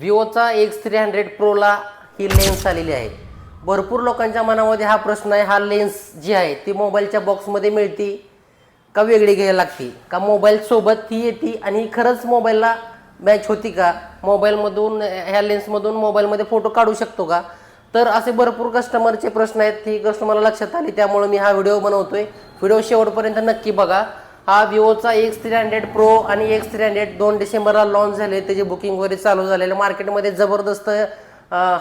विवोचा X three hundred प्रोला ही लेन्स आलेली आहे. भरपूर लोकांच्या मनामध्ये हा प्रश्न आहे हा लेन्स जी आहे ती मोबाईलच्या बॉक्समध्ये मिळते का वेगळी घ्यायला लागते? का मोबाईलसोबत ती येते आणि खरंच मोबाईलला मॅच होती का? मोबाईलमधून ह्या लेन्समधून मोबाईलमध्ये फोटो काढू शकतो का? तर असे भरपूर कस्टमरचे प्रश्न आहेत ही गोष्ट मला लक्षात आली त्यामुळे मी हा व्हिडिओ बनवतोय. व्हिडिओ शेवटपर्यंत नक्की बघा. हा विवोचा एक्स थ्री हंड्रेड प्रो आणि एक्स थ्री हंड्रेड दोन डिसेंबरला लॉन्च झाले. त्याची बुकिंग वगैरे चालू झालेलं. मार्केटमध्ये जबरदस्त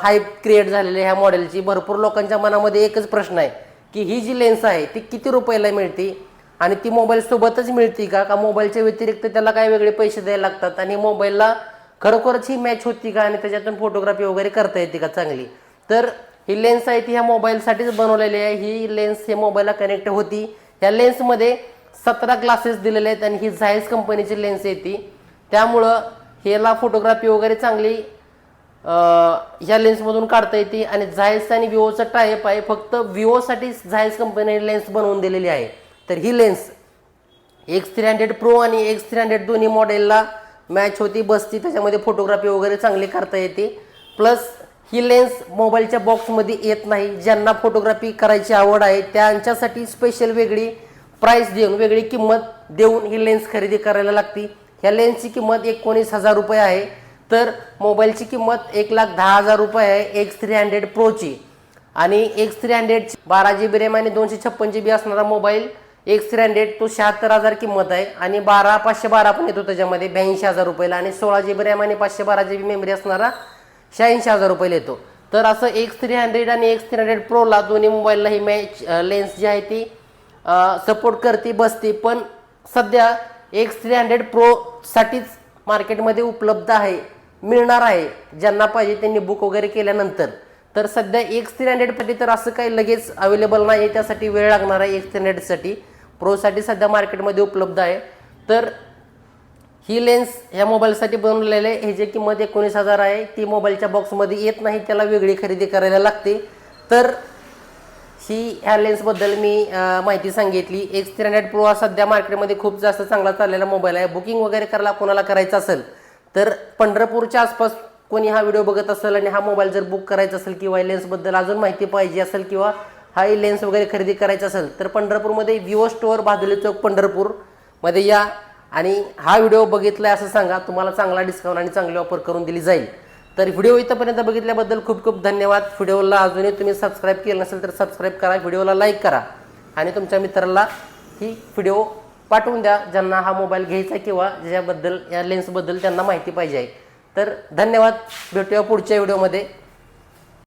हाईप क्रिएट झालेली ह्या मॉडेलची भरपूर लोकांच्या मनामध्ये एकच प्रश्न आहे की ही जी लेन्स आहे ती किती रुपयाला मिळते? आणि ती मोबाईल सोबतच मिळते का? का मोबाईलच्या व्यतिरिक्त त्याला काय वेगळे पैसे द्यायला लागतात? आणि मोबाईलला खरोखरच ही मॅच होती का? आणि त्याच्यातून फोटोग्राफी वगैरे करता येते का चांगली? तर ही लेन्स आहे ती ह्या मोबाईलसाठीच बनवलेली आहे. ही लेन्स हे मोबाईलला कनेक्ट होती. ह्या लेन्समध्ये सतरा ग्लासेस दिलेले आहेत आणि ही झायस कंपनीची लेन्स आहे ती. त्यामुळं ह्याला फोटोग्राफी वगैरे चांगली ह्या लेन्समधून काढता येते आणि झायस आणि विवोचा टायप आहे. फक्त विवोसाठी झायस कंपनीने लेन्स बनवून दिलेली आहे. तर ही lens X three hundred pro आणि एक्स थ्री हंड्रेड दोन्ही मॉडेलला मॅच होती बसती. त्याच्यामध्ये फोटोग्राफी वगैरे चांगली करता येते. प्लस ही लेन्स मोबाईलच्या बॉक्समध्ये येत नाही. ज्यांना फोटोग्राफी करायची आवड आहे त्यांच्यासाठी स्पेशल वेगळी प्राईस देऊन वेगळी किंमत देऊन ही लेन्स खरेदी करायला लागती. ह्या लेन्सची किंमत एकोणीस हजार रुपये आहे. तर मोबाईलची किंमत एक लाख दहा हजार रुपये आहे एक्स थ्री हंड्रेड प्रोची आणि एक्स थ्री हंड्रेड बारा जी बी रॅम आणि दोनशे छप्पन जी बी असणारा मोबाईल एक्स थ्री हंड्रेड तो शहात्तर हजार किंमत आहे. आणि बारा पाचशे बारा पण येतो त्याच्यामध्ये ब्याऐंशी हजार रुपयाला. आणि सोळा जी बी रॅम आणि पाचशे बारा जी बी मेमरी असणारा शहाऐंशी हजार रुपयाला येतो. तर असं एक्स थ्री हंड्रेड आणि एक्स थ्री हंड्रेड प्रोला दोन्ही मोबाईलला ही मॅच लेन्स जी आहे ती सपोर्ट करते बसते. पण सध्या एक्स थ्री हंड्रेड प्रोसाठीच मार्केटमध्ये उपलब्ध आहे मिळणार आहे. ज्यांना पाहिजे त्यांनी बुक वगैरे केल्यानंतर. तर सध्या एक्स थ्री हंड्रेडसाठी तर असं काही लगेच अवेलेबल नाही. आहे त्यासाठी वेळ लागणार आहे एक्स थ्री हंड्रेडसाठी प्रोसाठी सध्या मार्केटमध्ये उपलब्ध आहे. तर ही लेन्स ह्या मोबाईलसाठी बनवलेले हे जे किंमत एकोणीस हजार आहे ती मोबाईलच्या बॉक्समध्ये येत नाही. त्याला वेगळी खरेदी करायला लागते. तर ही ह्या लेन्सबद्दल मी माहिती सांगितली. एक्स थ्री हंड्रेड प्रो हा सध्या मार्केटमध्ये खूप जास्त चांगला चाललेला मोबाईल आहे. बुकिंग वगैरे करायला कोणाला करायचं असेल तर पंढरपूरच्या आसपास कोणी हा व्हिडिओ बघत असेल आणि हा मोबाईल जर बुक करायचा असेल किंवा लेन्सबद्दल अजून माहिती पाहिजे असेल किंवा हा लेन्स वगैरे खरेदी करायचा असेल तर पंढरपूरमध्ये विवो स्टोअर भादुली चौक पंढरपूरमध्ये या. आणि हा व्हिडिओ बघितलाय असं सांगा तुम्हाला चांगला डिस्काउंट आणि चांगली ऑफर करून दिली जाईल. तर व्हिडिओ इथंपर्यंत बघितल्याबद्दल खूप खूप धन्यवाद. व्हिडिओला अजूनही तुम्ही सबस्क्राईब केलं नसेल तर सबस्क्राईब करा व्हिडिओला लाईक करा. आणि तुमच्या मित्राला ही व्हिडिओ पाठवून द्या ज्यांना हा मोबाईल घ्यायचा आहे किंवा ज्याच्याबद्दल या लेन्सबद्दल त्यांना माहिती पाहिजे आहे. तर धन्यवाद. भेटूया पुढच्या व्हिडिओमध्ये